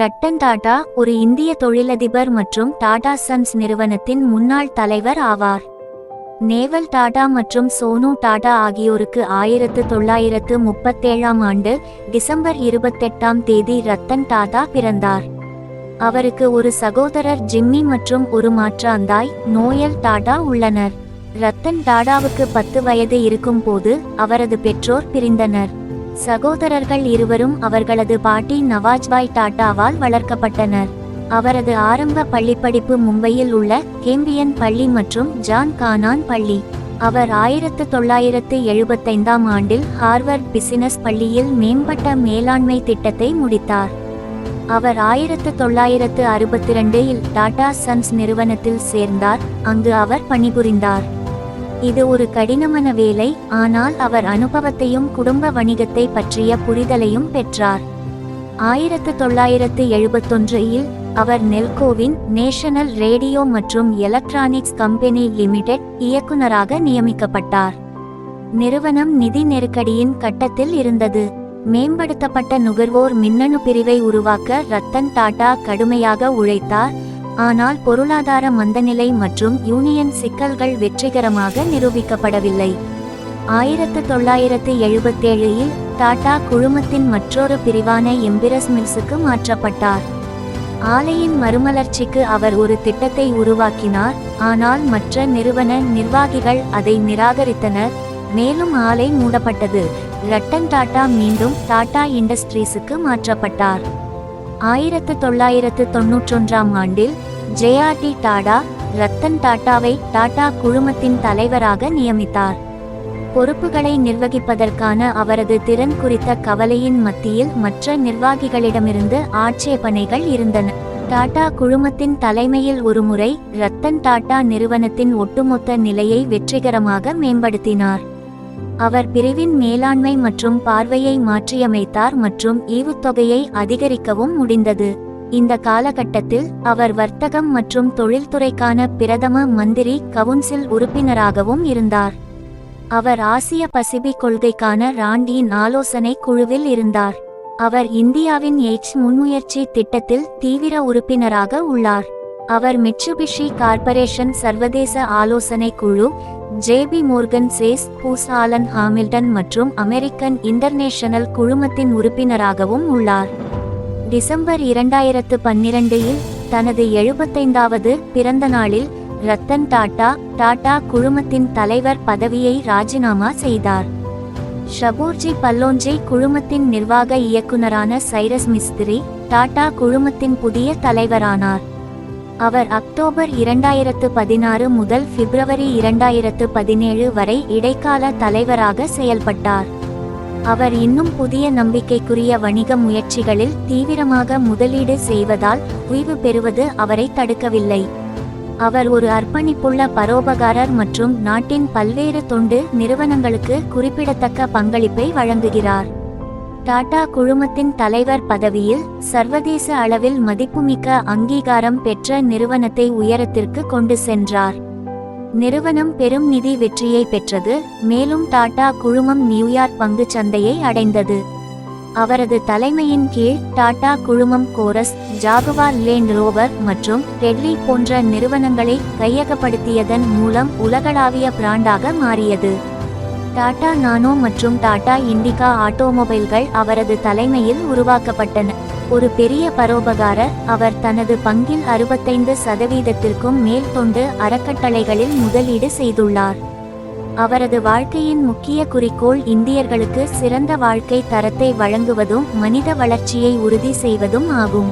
ரட்டன் டாடா ஒரு இந்திய தொழிலதிபர் மற்றும் டாடா சன்ஸ் நிறுவனத்தின் முன்னாள் தலைவர் ஆவார். நேவல் டாடா மற்றும் சோனு டாடா ஆகியோருக்கு ஆயிரத்து தொள்ளாயிரத்து முப்பத்தேழாம் ஆண்டு டிசம்பர் இருபத்தெட்டாம் தேதி ரத்தன் டாடா பிறந்தார். அவருக்கு ஒரு சகோதரர் ஜிம்மி மற்றும் ஒரு மாற்றாந்தாய் நோயல் டாடா உள்ளனர். ரத்தன் டாடாவுக்கு பத்து வயது இருக்கும்போது அவரது பெற்றோர் பிரிந்தனர். சகோதரர்கள் இருவரும் அவர்களது பாட்டி நவாஜ்பாய் டாட்டாவால் வளர்க்கப்பட்டனர். அவரது ஆரம்ப பள்ளிப்படிப்பு மும்பையில் உள்ள கேம்பியன் பள்ளி மற்றும் ஜான் கானான் பள்ளி. அவர் ஆயிரத்து தொள்ளாயிரத்து எழுபத்தைந்தாம் ஆண்டில் ஹார்வர்ட் பிசினஸ் பள்ளியில் மேம்பட்ட மேலாண்மை திட்டத்தை முடித்தார். அவர் ஆயிரத்து தொள்ளாயிரத்து அறுபத்தி ரெண்டில் டாடா சன்ஸ் நிறுவனத்தில் சேர்ந்தார். அங்கு அவர் பணிபுரிந்தார். இது ஒரு கடினமான வேலை ஆனால் அவர் அனுபவத்தையும் குடும்ப வணிகத்தை பற்றிய புரிதலையும் பெற்றார். ஆயிரத்து தொள்ளாயிரத்து எழுபத்தொன்றில் அவர் நெல்கோவின் நேஷனல் ரேடியோ மற்றும் எலக்ட்ரானிக்ஸ் கம்பெனி லிமிடெட் இயக்குனராக நியமிக்கப்பட்டார். நிறுவனம் நிதி நெருக்கடியின் கட்டத்தில் இருந்தது. மேம்படுத்தப்பட்ட நுகர்வோர் மின்னணு பிரிவை உருவாக்க ரத்தன் டாடா கடுமையாக உழைத்தார். ஆனால் பொருளாதார மந்தநிலை மற்றும் யூனியன் சிக்கல்கள் வெற்றிகரமாக நிரூபிக்கப்படவில்லை. ஆயிரத்து தொள்ளாயிரத்து எழுபத்தேழில் டாடா குழுமத்தின் மற்றொரு பிரிவான எம்பிரஸ் மில்ஸுக்கு மாற்றப்பட்டார். ஆலையின் மறுமலர்ச்சிக்கு அவர் ஒரு திட்டத்தை உருவாக்கினார் ஆனால் மற்ற நிறுவன நிர்வாகிகள் அதை நிராகரித்தனர். மேலும் ஆலை மூடப்பட்டது. ரட்டன் டாடா மீண்டும் டாடா இண்டஸ்ட்ரீஸுக்கு மாற்றப்பட்டார். ஆயிரத்து தொள்ளாயிரத்து தொன்னூற்றொன்றாம் ஆண்டில் ஜேஆர்டி டாடா ரத்தன் டாட்டாவை டாடா குழுமத்தின் தலைவராக நியமித்தார். பொறுப்புகளை நிர்வகிப்பதற்கான அவரது திறன் குறித்த கவலையின் மத்தியில் மற்ற நிர்வாகிகளிடமிருந்து ஆட்சேபனைகள் இருந்தன. டாடா குழுமத்தின் தலைமையில் ஒருமுறை ரத்தன் டாடா நிறுவனத்தின் ஒட்டுமொத்த நிலையை வெற்றிகரமாக மேம்படுத்தினார். அவர் பிரிவின் மேலாண்மை மற்றும் பார்வையை மாற்றியமைத்தார் மற்றும் ஈவுத்தொகையை அதிகரிக்கவும் முடிந்தது. இந்த காலகட்டத்தில் அவர் வர்த்தகம் மற்றும் தொழில்துறைக்கான பிரதம மந்திரி கவுன்சில் உறுப்பினராகவும் இருந்தார். அவர் ஆசிய பசிபிக் கொள்கைக்கான ராண்டியின் ஆலோசனை குழுவில் இருந்தார். அவர் இந்தியாவின் எய்ட்ஸ் முன்முயற்சி திட்டத்தில் தீவிர உறுப்பினராக உள்ளார். அவர் மிட்சுபிஷி கார்ப்பரேஷன் சர்வதேச ஆலோசனை குழு J P Morgan Chase Booz Allen Hamilton மற்றும் அமெரிக்கன் இன்டர்நேஷனல் குழுமத்தின் உறுப்பினராகவும் உள்ளார். டிசம்பர் இரண்டாயிரத்து பன்னிரண்டில் தனது எழுபத்தைந்தாவது பிறந்த நாளில் ரத்தன் டாடா டாடா குழுமத்தின் தலைவர் பதவியை ராஜினாமா செய்தார். ஷபூர்ஜி பல்லோன்ஜி குழுமத்தின் நிர்வாக இயக்குனரான சைரஸ் மிஸ்திரி டாடா குழுமத்தின் புதிய தலைவரானார். அவர் அக்டோபர் இரண்டாயிரத்து பதினாறு முதல் பிப்ரவரி இரண்டாயிரத்து பதினேழு வரை இடைக்கால தலைவராக செயல்பட்டார். அவர் இன்னும் புதிய நம்பிக்கைக்குரிய வணிக முயற்சிகளில் தீவிரமாக முதலீடு செய்வதால் ஓய்வு பெறுவது அவரை தடுக்கவில்லை. அவர் ஒரு அர்ப்பணிப்புள்ள பரோபகாரர் மற்றும் நாட்டின் பல்வேறு தொண்டு நிறுவனங்களுக்கு குறிப்பிடத்தக்க பங்களிப்பை வழங்குகிறார். டாடா குழுமத்தின் தலைவர் பதவியில் சர்வதேச அளவில் மதிப்புமிக்க அங்கீகாரம் பெற்ற நிறுவனத்தை உயரத்திற்கு கொண்டு சென்றார். நிறுவனம் பெரும் நிதி வெற்றியை பெற்றது மேலும் டாடா குழுமம் நியூயார்க் பங்குச் சந்தையை அடைந்தது. அவரது தலைமையின் கீழ் டாடா குழுமம் கோரஸ் ஜாகுவார் லேண்ட் ரோவர் மற்றும் டெட்லி போன்ற நிறுவனங்களை கையகப்படுத்தியதன் மூலம் உலகளாவிய பிராண்டாக மாறியது. டாடா நானோ மற்றும் டாடா இண்டிகா ஆட்டோமொபைல்கள் அவரது தலைமையில் உருவாக்கப்பட்டன. ஒரு பெரிய பரோபகார அவர் தனது பங்கில் அறுபத்தைந்து சதவீதத்திற்கும் மேல் தொண்டு அறக்கட்டளைகளில் முதலீடு செய்துள்ளார். அவரது வாழ்க்கையின் முக்கிய குறிக்கோள் இந்தியர்களுக்கு சிறந்த வாழ்க்கை தரத்தை வழங்குவதும் மனித வளர்ச்சியை உறுதி செய்வதும் ஆகும்.